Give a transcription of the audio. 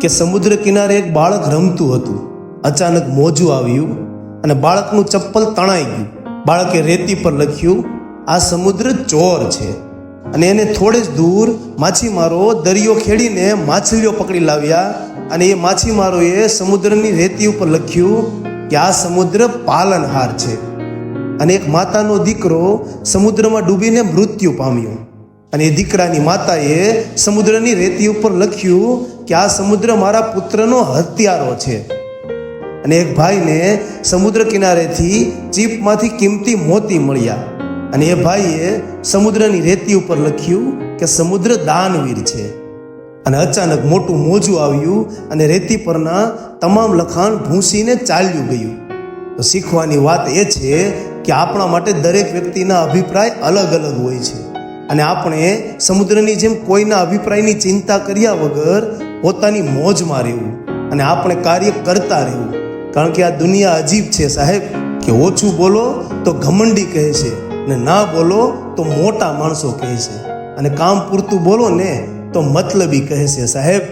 કે સમુદ્ર કિનારે એક બાળક રમતું હતું. અચાનક મોજું આવ્યું અને બાળકનું ચપ્પલ તણાઈ ગયું. બાળકે રેતી પર લખ્યું, આ સમુદ્ર ચોર છે. અને એને થોડે જ દૂર માછીમારો દરિયો ખેડીને માછલીઓ પકડી લાવ્યા અને એ માછીમારોએ સમુદ્રની રેતી ઉપર લખ્યું કે, આ સમુદ્ર પાલનહાર છે. અને એક માતાનો દીકરો સમુદ્રમાં ડૂબીને મૃત્યુ પામ્યો. અને એ દીકરાની માતાએ સમુદ્રની રેતી ઉપર લખ્યું કે આ સમુદ્ર મારા પુત્રનો હત્યારો છે. અને એક ભાઈને સમુદ્ર કિનારેથી ચીપમાંથી કિંમતી મોતી મળ્યા. અને એ ભાઈએ સમુદ્રની રેતી ઉપર લખ્યું કે સમુદ્ર દાનવીર છે. અને અચાનક મોટું મોજું આવ્યું અને રેતી પરના તમામ લખાણ ભૂંસીને ચાલ્યું ગયું. તો શીખવાની વાત એ છે કે આપણા માટે દરેક વ્યક્તિના અભિપ્રાય અલગ અલગ હોય છે. અને આપણે સમુદ્રની જેમ કોઈના અભિપ્રાયની ચિંતા કર્યા વગર પોતાની મોજમાં રહેવું અને આપણે કાર્ય કરતા રહેવું. કારણ કે આ દુનિયા અજીબ છે સાહેબ, કે ઓછું બોલો તો ઘમંડી કહે છે ને ના બોલો તો મોટા માણસો કહે છે. અને કામ પૂરતું બોલો ને તો મતલબી કહે છે સાહેબ